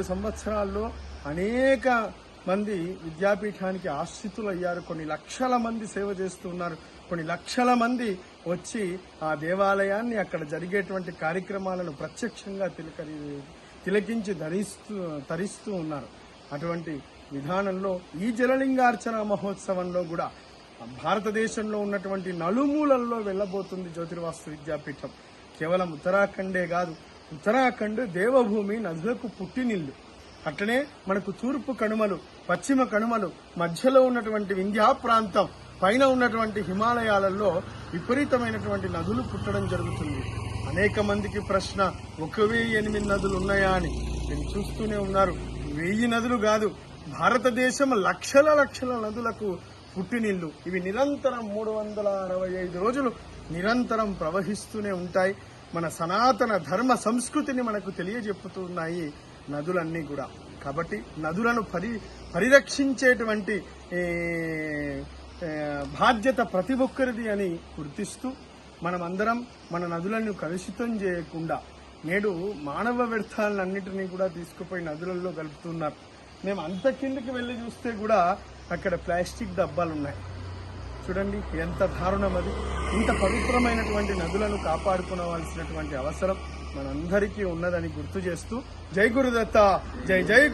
రెండు సంవత్సరాల్లో అనేక మంది విద్యాపీఠానికి ఆశ్రితులు అయ్యారు కొన్ని లక్షల మంది సేవ చేస్తూ ఉన్నారు కొన్ని లక్షల మంది వచ్చి ఆ దేవాలయాన్ని అక్కడ జరిగేటువంటి కార్యక్రమాలను ప్రత్యక్షంగా తిలకరి తిలకించి ధరిస్తూ తరిస్తూ ఉన్నారు. అటువంటి విధానంలో ఈ జలలింగార్చన మహోత్సవంలో కూడా భారతదేశంలో ఉన్నటువంటి నలుమూలల్లో వెళ్ళబోతుంది జ్యోతిర్వాస్తు విద్యాపీఠం. కేవలం ఉత్తరాఖండే కాదు ఉత్తరాఖండ్ దేవభూమి నదులకు పుట్టినిల్లు అట్లనే మనకు తూర్పు కనుమలు పశ్చిమ కనుమలు మధ్యలో ఉన్నటువంటి వింధ్యా ప్రాంతం పైన ఉన్నటువంటి హిమాలయాలలో విపరీతమైనటువంటి నదులు పుట్టడం జరుగుతుంది. అనేక మందికి ప్రశ్న ఒక వెయ్యి ఎనిమిది నదులు ఉన్నాయా అని. నేను చూస్తూనే ఉన్నారు. వెయ్యి నదులు కాదు భారతదేశం లక్షల లక్షల నదులకు పుట్టినిల్లు ఇవి నిరంతరం మూడు వందల అరవై ఐదు రోజులు నిరంతరం ప్రవహిస్తూనే ఉంటాయి. మన సనాతన ధర్మ సంస్కృతిని మనకు తెలియజెప్పుతున్నాయి నదులన్నీ కూడా. కాబట్టి నదులను పరి పరిరక్షించేటువంటి బాధ్యత ప్రతి ఒక్కరిది అని గుర్తిస్తూ మనమందరం మన నదులను కలుషితం చేయకుండా నేడు మానవ వ్యర్థాలన్నింటినీ కూడా తీసుకుపోయి నదులలో కలుపుతున్నారు. మేము అంత కిందకి వెళ్ళి చూస్తే కూడా అక్కడ ప్లాస్టిక్ డబ్బాలు ఉన్నాయి చూడండి ఎంత దారుణం అది. ఇంత పవిత్రమైనటువంటి నదులను కాపాడుకోవాల్సినటువంటి అవసరం మనందరికీ ఉన్నదని గుర్తు చేస్తూ జై గురుదత్త జై జై